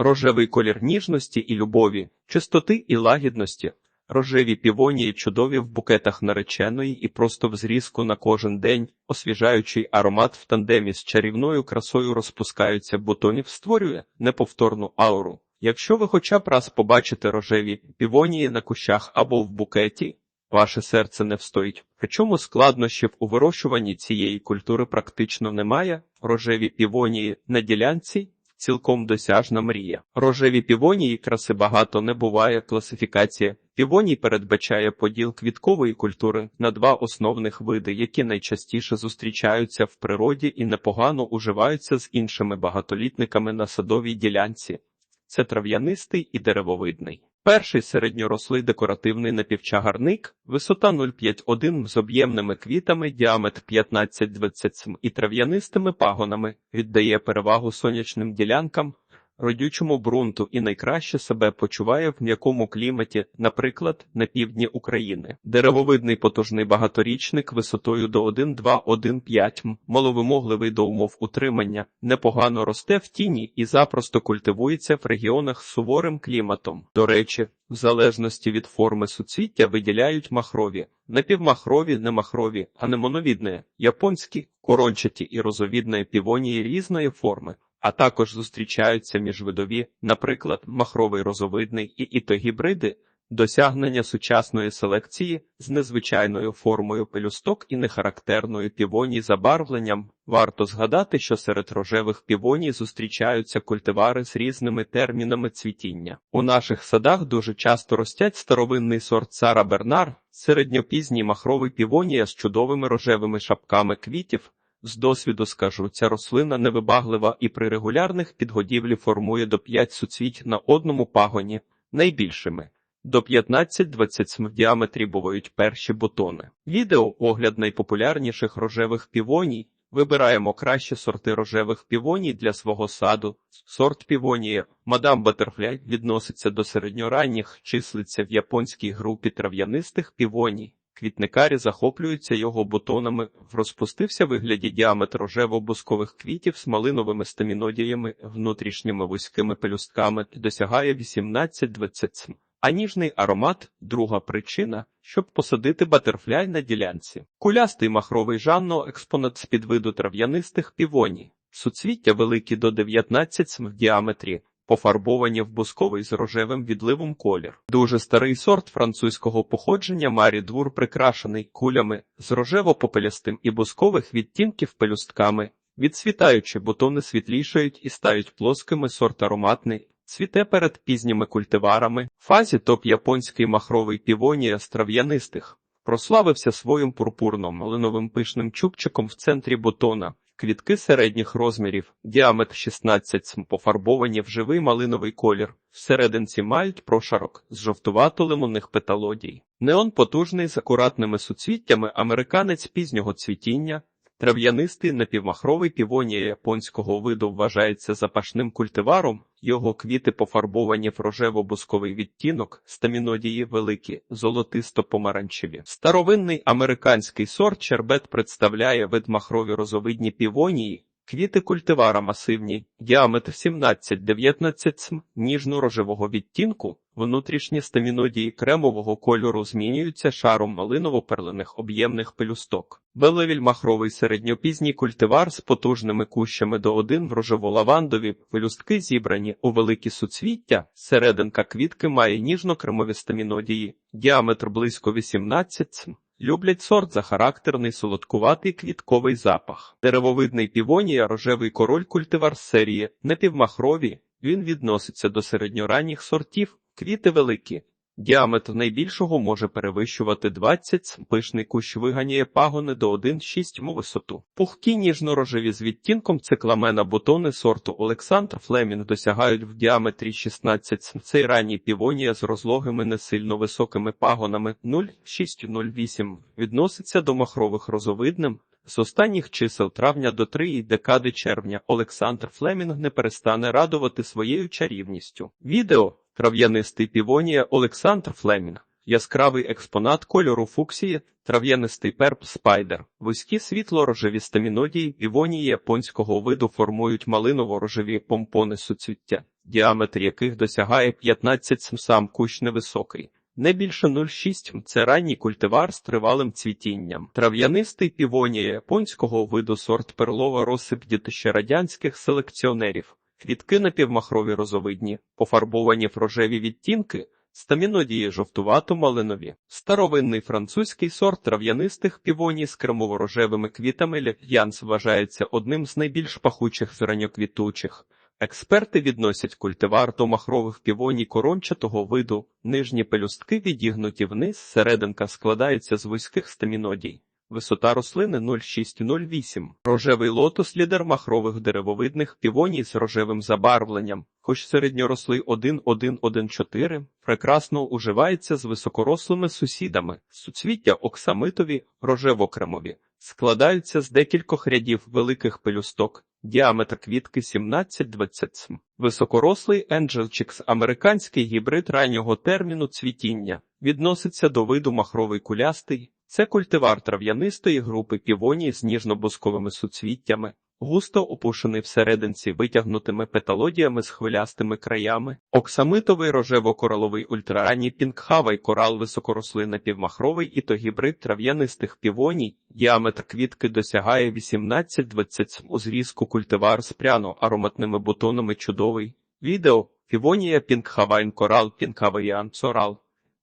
Рожевий колір ніжності і любові, чистоти і лагідності. Рожеві півонії чудові в букетах нареченої і просто в зрізку на кожен день, освіжаючий аромат в тандемі з чарівною красою розпускаються бутонів, створює неповторну ауру. Якщо ви хоча б раз побачите рожеві півонії на кущах або в букеті, ваше серце не встоїть. Причому складнощів у вирощуванні цієї культури практично немає. Рожеві півонії на ділянці цілком досяжна мрія. Рожеві півонії краси багато не буває. Класифікація півоній передбачає поділ квіткової культури на два основних види, які найчастіше зустрічаються в природі і непогано уживаються з іншими багатолітниками на садовій ділянці. Це трав'янистий і деревовидний. Перший середньорослий декоративний напівчагарник, висота 0,51 з об'ємними квітами, діаметр 15-20 см і трав'янистими пагонами, віддає перевагу сонячним ділянкам, родючому ґрунту і найкраще себе почуває в м'якому кліматі, наприклад, на півдні України. Деревовидний потужний багаторічник висотою до 1,2-1,5 м, маловимогливий до умов утримання, непогано росте в тіні і запросто культивується в регіонах з суворим кліматом. До речі, в залежності від форми суцвіття виділяють махрові, напівмахрові, немахрові, а не моновідні, японські, корончаті і розовідні півонії різної форми а також зустрічаються міжвидові, наприклад, махровий розовидний і ітогібриди, досягнення сучасної селекції з незвичайною формою пелюсток і нехарактерною півоній забарвленням. Варто згадати, що серед рожевих півоній зустрічаються культивари з різними термінами цвітіння. У наших садах дуже часто ростять старовинний сорт Сара Бернар, середньопізній махровий півонія з чудовими рожевими шапками квітів. З досвіду скажу, ця рослина невибаглива і при регулярних підгодівлі формує до 5 суцвіть на одному пагоні, найбільшими. До 15-20 см в діаметрі бувають перші бутони. Відео огляд найпопулярніших рожевих півоній. Вибираємо кращі сорти рожевих півоній для свого саду. Сорт півонії Мадам Батерфляй відноситься до середньоранніх, числиться в японській групі трав'янистих півоній. Квітникарі захоплюються його бутонами, розпустився вигляді діаметр рожево-бускових квітів з малиновими стамінодіями, внутрішніми вузькими пелюстками досягає 18-20 см. А ніжний аромат друга причина, щоб посадити батерфляй на ділянці. Кулястий махровий жанно експонат з підвиду трав'янистих півоній. Суцвіття великі до 19 см в діаметрі, пофарбовані в бусковий з рожевим відливом колір. Дуже старий сорт французького походження Марі Двур прикрашений кулями з рожево-попелястим і бускових відтінків пелюстками. Відцвітаючи, бутони світлішають і стають плоскими сорт ароматний. Цвіте перед пізніми культиварами, фазі топ японський махровий півонія з трав'янистих, прославився своїм пурпурно малиновим пишним чубчиком в центрі бутона, Квітки середніх розмірів, діаметр 16 см пофарбовані в живий малиновий колір, всерединці мають прошарок з жовтувато-лимонних петалодій. Неон потужний з акуратними суцвіттями американець пізнього цвітіння, Трав'янистий напівмахровий півонія японського виду вважається запашним культиваром, його квіти пофарбовані в рожево-бусковий відтінок, стамінодії великі, золотисто-помаранчеві. Старовинний американський сорт чербет представляє вид махрові розовидні півонії, Квіти культивара масивні, діаметр 17-19 см, ніжно-рожевого відтінку, внутрішні стамінодії кремового кольору змінюються шаром малиново-перлених об'ємних пелюсток. Белевіль махровий середньопізній культивар з потужними кущами до один в рожево-лавандові пелюстки зібрані у великі суцвіття, серединка квітки має ніжно-кремові стамінодії, діаметр близько 18 см. Люблять сорт за характерний солодкуватий квітковий запах. Деревовидний півонія рожевий король культивар серії непівмахрові. Він відноситься до середньоранніх сортів, квіти великі, Діаметр найбільшого може перевищувати 20 см. Пишний кущ виганяє пагони до 1,6 м висоту. Пухкі ніжно-рожеві з відтінком цикламена бутони сорту Олександр Флемінг досягають в діаметрі 16 см. Цей ранній півонія з розлогими не сильно високими пагонами 0,6-0,8 відноситься до махрових розовидним. З останніх чисел травня до 3 декади червня Олександр Флемінг не перестане радувати своєю чарівністю. Відео Трав'янистий півонія Олександр Флемінг. Яскравий експонат кольору фуксії, трав'янистий перп спайдер, вузькі світло-рожеві стамінодії, півонії японського виду формують малиново-рожеві помпони суцвіття, діаметр яких досягає 15 см, кущ невисокий. Не більше 0,6 м – це ранній культивар з тривалим цвітінням. Трав'янистий півонія японського виду сорт перлова розсип дітище радянських селекціонерів. Квітки напівмахрові розовидні, пофарбовані в рожеві відтінки, стамінодії жовтувато-малинові. Старовинний французький сорт трав'янистих півоній з кремово-рожевими квітами Янс вважається одним з найбільш пахучих з ранньоквітучих. Експерти відносять культивар до махрових півоній корончатого виду, нижні пелюстки відігнуті вниз, серединка складається з вузьких стамінодій. Висота рослини 0,6-0,8. Рожевий лотос – лідер махрових деревовидних півоній з рожевим забарвленням, хоч середньорослий 1,1,1,4, прекрасно уживається з високорослими сусідами. Суцвіття оксамитові, рожево-кремові, складаються з декількох рядів великих пелюсток, діаметр квітки 17-20 см. Високорослий Енджелчикс – американський гібрид раннього терміну цвітіння, відноситься до виду махровий кулястий, це культивар трав'янистої групи півоній з ніжно-бусковими суцвіттями, густо опушений всерединці витягнутими петалодіями з хвилястими краями, оксамитовий рожево-кораловий ультраранній пінгхавий корал високорослий напівмахровий і то гібрид трав'янистих півоній, діаметр квітки досягає 18-20 у зрізку культивар з пряно-ароматними бутонами чудовий. Відео Півонія Пінгхавайн корал Пінгхаваїан Цорал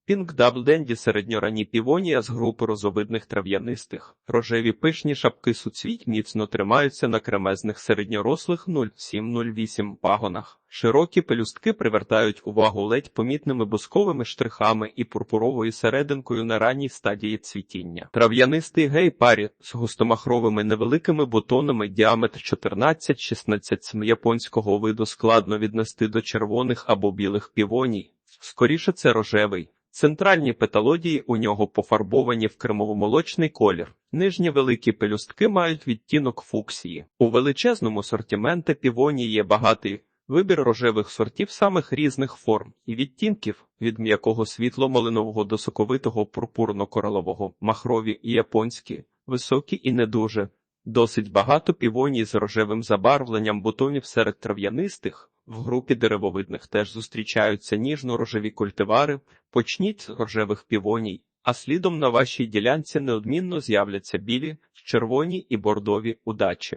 Пінк Даблденді середньоранні півонія з групи розовидних трав'янистих. Рожеві пишні шапки суцвіть міцно тримаються на кремезних середньорослих 0,7-0,8 пагонах. Широкі пелюстки привертають увагу ледь помітними бусковими штрихами і пурпуровою серединкою на ранній стадії цвітіння. Трав'янистий гей-парі з густомахровими невеликими бутонами діаметр 14-16 см японського виду складно віднести до червоних або білих півоній. Скоріше це рожевий. Центральні петалодії у нього пофарбовані в кремово-молочний колір. Нижні великі пелюстки мають відтінок фуксії. У величезному сортименті півонії є багатий вибір рожевих сортів самих різних форм і відтінків від м'якого світло-малинового до соковитого пурпурно-коралового, махрові і японські, високі і не дуже. Досить багато півоній з рожевим забарвленням бутонів серед трав'янистих. В групі деревовидних теж зустрічаються ніжно-рожеві культивари, почніть з рожевих півоній, а слідом на вашій ділянці неодмінно з'являться білі, червоні і бордові удачі.